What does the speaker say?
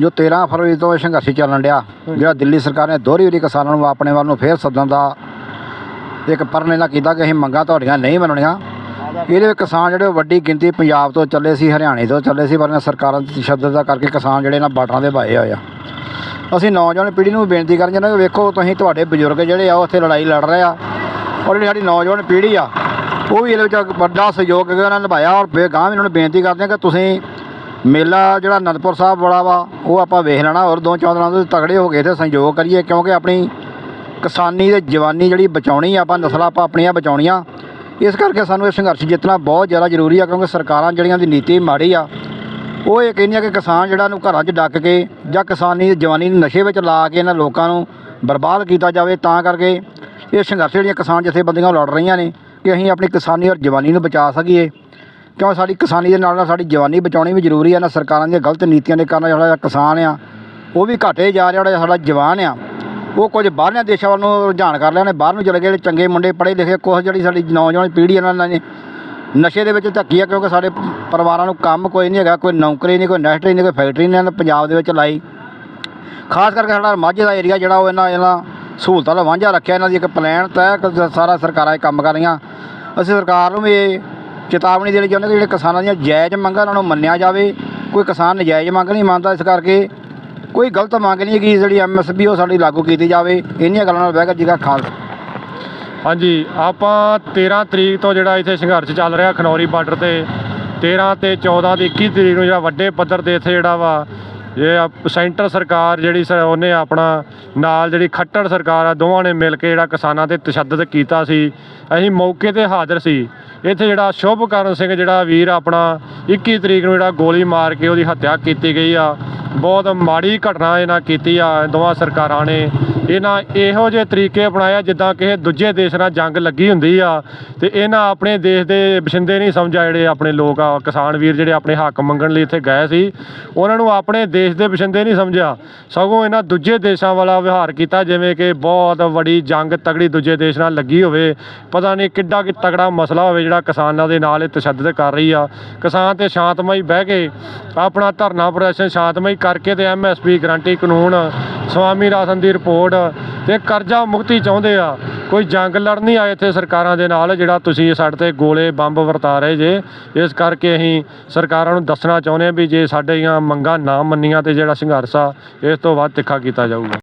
ਜੋ 13 ਫਰਵਰੀ ਤੋਂ ਇਹ ਸੰਘਰਸ਼ ਚੱਲਣ ਡਿਆ, ਜਿਹੜਾ ਦਿੱਲੀ ਸਰਕਾਰ ਨੇ ਦੋਹਰੀ ਵਾਰੀ ਕਿਸਾਨਾਂ ਨੂੰ ਆਪਣੇ ਵੱਲ ਨੂੰ ਫੇਰ ਸੱਦਣ ਦਾ ਇੱਕ ਪਰਨੇਲਾ ਕੀਤਾ ਕਿ ਅਸੀਂ ਮੰਗਾਂ ਤੁਹਾਡੀਆਂ ਨਹੀਂ ਮੰਨਣੀਆਂ। ਇਹਦੇ ਵਿੱਚ ਕਿਸਾਨ ਜਿਹੜੇ ਵੱਡੀ ਗਿਣਤੀ ਪੰਜਾਬ ਤੋਂ ਚੱਲੇ ਸੀ, ਹਰਿਆਣੇ ਤੋਂ ਚੱਲੇ ਸੀ, ਪਰ ਇਹਨਾਂ ਸਰਕਾਰਾਂ ਦੀ ਤਸ਼ੱਦਦ ਦਾ ਕਰਕੇ ਕਿਸਾਨ ਜਿਹੜੇ ਨਾ ਬਾਰਡਰਾਂ ਦੇ ਭਾਏ ਹੋਏ ਆ। ਅਸੀਂ ਨੌਜਵਾਨ ਪੀੜ੍ਹੀ ਨੂੰ ਬੇਨਤੀ ਕਰਨ ਚਾਹੁੰਦੇ ਕਿ ਵੇਖੋ ਤੁਸੀਂ ਤੁਹਾਡੇ ਬਜ਼ੁਰਗ ਜਿਹੜੇ ਆ, ਉਹ ਉੱਥੇ ਲੜਾਈ ਲੜ ਰਹੇ ਆ, ਔਰ ਜਿਹੜੀ ਸਾਡੀ ਨੌਜਵਾਨ ਪੀੜ੍ਹੀ ਆ, ਉਹ ਵੀ ਇਹਦੇ ਵਿੱਚ ਵੱਡਾ ਸਹਿਯੋਗ ਉਹਨਾਂ ਨਿਭਾਇਆ, ਔਰ ਬੇਗਾਹ ਵੀ ਇਹਨਾਂ ਨੂੰ ਬੇਨਤੀ ਕਰਦੇ ਹਾਂ ਕਿ ਤੁਸੀਂ ਮੇਲਾ ਜਿਹੜਾ ਅਨੰਦਪੁਰ ਸਾਹਿਬ ਵਾਲਾ ਵਾ, ਉਹ ਆਪਾਂ ਵੇਖ ਲੈਣਾ ਔਰ ਦੋ ਚੌਦਾਂ ਦੇ ਤਗੜੇ ਹੋ ਗਏ ਤੇ ਸੰਯੋਗ ਕਰੀਏ ਕਿਉਂਕਿ ਆਪਣੀ ਕਿਸਾਨੀ ਤੇ ਜਵਾਨੀ ਜਿਹੜੀ ਬਚਾਉਣੀ ਆ, ਆਪਾਂ ਨਸਲਾਂ ਆਪਾਂ ਆਪਣੀਆਂ ਬਚਾਉਣੀਆਂ। ਇਸ ਕਰਕੇ ਸਾਨੂੰ ਇਹ ਸੰਘਰਸ਼ ਜਿੱਤਣਾ ਬਹੁਤ ਜ਼ਿਆਦਾ ਜ਼ਰੂਰੀ ਆ ਕਿਉਂਕਿ ਸਰਕਾਰਾਂ ਜਿਹੜੀਆਂ ਦੀ ਨੀਤੀ ਮਾੜੀ ਆ, ਉਹ ਇਹ ਕਹਿੰਦੀਆਂ ਕਿ ਕਿਸਾਨ ਜਿਹੜਾ ਨੂੰ ਘਰਾਂ 'ਚ ਡੱਕ ਕੇ ਜਾਂ ਕਿਸਾਨੀ ਦੀ ਜਵਾਨੀ ਨੂੰ ਨਸ਼ੇ ਵਿੱਚ ਲਾ ਕੇ ਇਹਨਾਂ ਲੋਕਾਂ ਨੂੰ ਬਰਬਾਦ ਕੀਤਾ ਜਾਵੇ, ਤਾਂ ਕਰਕੇ ਇਹ ਸੰਘਰਸ਼ ਜਿਹੜੀਆਂ ਕਿਸਾਨ ਜਥੇਬੰਦੀਆਂ ਲੜ ਰਹੀਆਂ ਨੇ ਕਿ ਅਸੀਂ ਆਪਣੀ ਕਿਸਾਨੀ ਔਰ ਜਵਾਨੀ ਨੂੰ ਬਚਾ ਸਕੀਏ। ਕਿਉਂ ਸਾਡੀ ਕਿਸਾਨੀ ਦੇ ਨਾਲ ਨਾਲ ਸਾਡੀ ਜਵਾਨੀ ਬਚਾਉਣੀ ਵੀ ਜ਼ਰੂਰੀ ਆ, ਨਾ ਸਰਕਾਰਾਂ ਦੀਆਂ ਗਲਤ ਨੀਤੀਆਂ ਦੇ ਕਾਰਨ ਜਿਹੜਾ ਕਿਸਾਨ ਆ, ਉਹ ਵੀ ਘਟੇ ਜਾ ਰਿਹਾ, ਜਿਹੜਾ ਸਾਡਾ ਜਵਾਨ ਆ, ਉਹ ਕੁਝ ਬਾਹਰਲੇ ਦੇਸ਼ਾਂ ਵੱਲ ਨੂੰ ਰੁਝਾਨ ਕਰ ਲਿਆ ਨੇ ਬਾਹਰ ਨੂੰ ਚਲੇ ਗਏ, ਜਿਹੜੇ ਚੰਗੇ ਮੁੰਡੇ ਪੜ੍ਹੇ ਲਿਖੇ, ਕੁਛ ਜਿਹੜੀ ਸਾਡੀ ਨੌਜਵਾਨ ਪੀੜ੍ਹੀ ਇਹਨਾਂ ਨੇ ਨਸ਼ੇ ਦੇ ਵਿੱਚ ਧੱਕੀ ਆ, ਕਿਉਂਕਿ ਸਾਡੇ ਪਰਿਵਾਰਾਂ ਨੂੰ ਕੰਮ ਕੋਈ ਨਹੀਂ ਹੈਗਾ, ਕੋਈ ਨੌਕਰੀ ਨਹੀਂ, ਕੋਈ ਇੰਡਸਟਰੀ ਨਹੀਂ, ਕੋਈ ਫੈਕਟਰੀ ਨਹੀਂ ਇਹਨਾਂ ਨੇ ਪੰਜਾਬ ਦੇ ਵਿੱਚ ਲਾਈ। ਖਾਸ ਕਰਕੇ ਸਾਡਾ ਮਾਝੇ ਦਾ ਏਰੀਆ ਜਿਹੜਾ ਉਹ ਇਹਨਾਂ ਇਹਨਾਂ ਸਹੂਲਤਾਂ ਦਾ ਵਾਂਝਾ ਰੱਖਿਆ, ਇਹਨਾਂ ਦੀ ਇੱਕ ਪਲਾਨ ਤੈਅ ਸਾਰਾ ਸਰਕਾਰਾਂ ਇਹ ਕੰਮ ਕਰ ਰਹੀਆਂ। ਅਸੀਂ ਸਰਕਾਰ ਨੂੰ ਵੀ ਇਹ ਚੇਤਾਵਨੀ ਦੇਣੀ ਚਾਹੁੰਦੇ ਕਿ ਜਿਹੜੇ ਕਿਸਾਨਾਂ ਦੀਆਂ ਜਾਇਜ਼ ਮੰਗਾਂ ਉਹਨਾਂ ਨੂੰ ਮੰਨਿਆ ਜਾਵੇ। ਕੋਈ ਕਿਸਾਨ ਨਜਾਇਜ਼ ਮੰਗ ਨਹੀਂ ਮੰਨਦਾ ਇਸ ਕਰਕੇ। ਕੋਈ ਗਲਤ ਮੰਗ ਨਹੀਂ ਹੈਗੀ ਜਿਹੜੀ ਐਮਐਸਪੀ ਉਹ ਸਾਡੀ ਲਾਗੂ ਕੀਤੀ ਜਾਵੇ। ਇੰਨੀਆਂ ਗੱਲਾਂ ਨਾਲ ਬਹਿ ਕੇ ਜਿਹੜਾ ਖਾਲਸਾ। ਹਾਂਜੀ, ਆਪਾਂ 13 ਤਰੀਕ ਤੋਂ ਜਿਹੜਾ ਇੱਥੇ ਸੰਘਰਸ਼ ਚੱਲ ਰਿਹਾ ਖਨੌਰੀ ਬਾਰਡਰ ਤੇ 13 ਤੇ 14 ਤੇ 21 ਤਰੀਕ ਨੂੰ ਜਿਹੜਾ ਵੱਡੇ ਪੱਧਰ ਤੇ ਇੱਥੇ ਜਿਹੜਾ ਵਾ ਇਹ ਆਪ- ਸੈਂਟਰ ਸਰਕਾਰ ਜਿਹੜੀ ਸ- ਉਹਨੇ ਆਪਣਾ ਨਾਲ ਜਿਹੜੀ ਖੱਟੜ ਸਰਕਾਰ ਆ, ਦੋਵਾਂ ਨੇ ਮਿਲ ਕੇ ਜਿਹੜਾ ਕਿਸਾਨਾਂ ਤੇ ਤਸ਼ੱਦਦ ਕੀਤਾ ਸੀ। ਅਸੀਂ ਮੌਕੇ ਤੇ ਹਾਜ਼ਰ ਸੀ। ਇੱਥੇ ਜਿਹੜਾ ਸ਼ੁਭਕਰਨ ਸਿੰਘ ਜਿਹੜਾ ਵੀਰ ਆਪਣਾ 21 ਤਰੀਕ ਨੂੰ ਜਿਹੜਾ ਗੋਲੀ ਮਾਰ ਕੇ ਉਹਦੀ ਹੱਤਿਆ ਕੀਤੀ ਗਈ ਆ। ਬਹੁਤ ਮਾੜੀ ਘਟਨਾ ਇਹਨਾਂ ਕੀਤੀ ਆ, ਦੋਵਾਂ ਸਰਕਾਰਾਂ ਨੇ। ਇਹਨਾਂ ਇਹੋ ਜਿਹੇ ਤਰੀਕੇ ਅਪਣਾਇਆ ਜਿੱਦਾਂ ਕਿਸੇ ਦੂਜੇ ਦੇਸ਼ ਨਾਲ ਜੰਗ ਲੱਗੀ ਹੁੰਦੀ ਆ। ਤੇ ਇਹਨਾਂ ਆਪਣੇ ਦੇਸ਼ ਦੇ ਬਸ਼ਿੰਦੇ ਨਹੀਂ ਸਮਝਿਆ ਜਿਹੜੇ ਆਪਣੇ ਲੋਕ ਆ, ਕਿਸਾਨ ਵੀਰ ਜਿਹੜੇ ਆਪਣੇ ਹੱਕ ਮੰਗਣ ਲਈ ਇੱਥੇ ਗਏ ਸੀ। ਉਹਨਾਂ ਨੂੰ ਆਪਣੇ ਦੇਸ਼ ਦੇ ਬਸ਼ਿੰਦੇ ਨਹੀਂ ਸਮਝਿਆ। ਸਗੋਂ ਇਹਨਾਂ ਦੂਜੇ ਦੇਸ਼ਾਂ ਵਾਲਾ ਵਿਹਾਰ ਕੀਤਾ, ਜਿਵੇਂ ਕਿ ਬਹੁਤ ਵੱਡੀ ਜੰਗ ਤਗੜੀ ਦੂਜੇ ਦੇਸ਼ ਨਾਲ ਲੱਗੀ ਹੋਵੇ। ਪਤਾ ਨਹੀਂ ਕਿੱਡਾ ਕਿ ਤਗੜਾ ਮਸਲਾ ਹੋਵੇ ਜਿਹੜਾ ਕਿਸਾਨਾਂ ਦੇ ਨਾਲ ਇਹ ਤਸ਼ੱਦਦ ਕਰ ਰਹੀ ਆ। ਕਿਸਾਨ ਤੇ ਸ਼ਾਂਤਮਈ ਬਹਿ ਕੇ ਆਪਣਾ ਧਰਨਾ ਪ੍ਰਦਰਸ਼ਨ ਸ਼ਾਂਤਮਈ ਕਰਕੇ ਤੇ ਐਮਐਸਪੀ ਗਰੰਟੀ ਕਾਨੂੰਨ, ਸਵਾਮੀ ਰਾਸ਼ਨ ਦੀ ਰਿਪੋਰਟ ਤੇ ਕਰਜ਼ਾ ਮੁਕਤੀ ਚਾਹੁੰਦੇ ਆ। ਕੋਈ ਜੰਗ ਲੜਨੀ ਨਹੀਂ ਆਏ ਇੱਥੇ ਸਰਕਾਰਾਂ ਦੇ ਨਾਲ, ਜਿਹੜਾ ਤੁਸੀਂ ਸਾਡੇ ਤੇ ਗੋਲੇ ਬੰਬ ਵਰਤਾ ਰਹੇ ਜੇ। ਇਸ ਕਰਕੇ ਅਸੀਂ ਸਰਕਾਰਾਂ ਨੂੰ ਦੱਸਣਾ ਚਾਹੁੰਦੇ ਆ ਵੀ ਜੇ ਸਾਡੀਆਂ ਮੰਗਾਂ ਨਾ ਮੰਨੀਆਂ ਤੇ ਜਿਹੜਾ ਸੰਘਰਸ਼ ਆ, ਇਸ ਤੋਂ ਵੱਧ ਤਿੱਖਾ ਕੀਤਾ ਜਾਊਗਾ।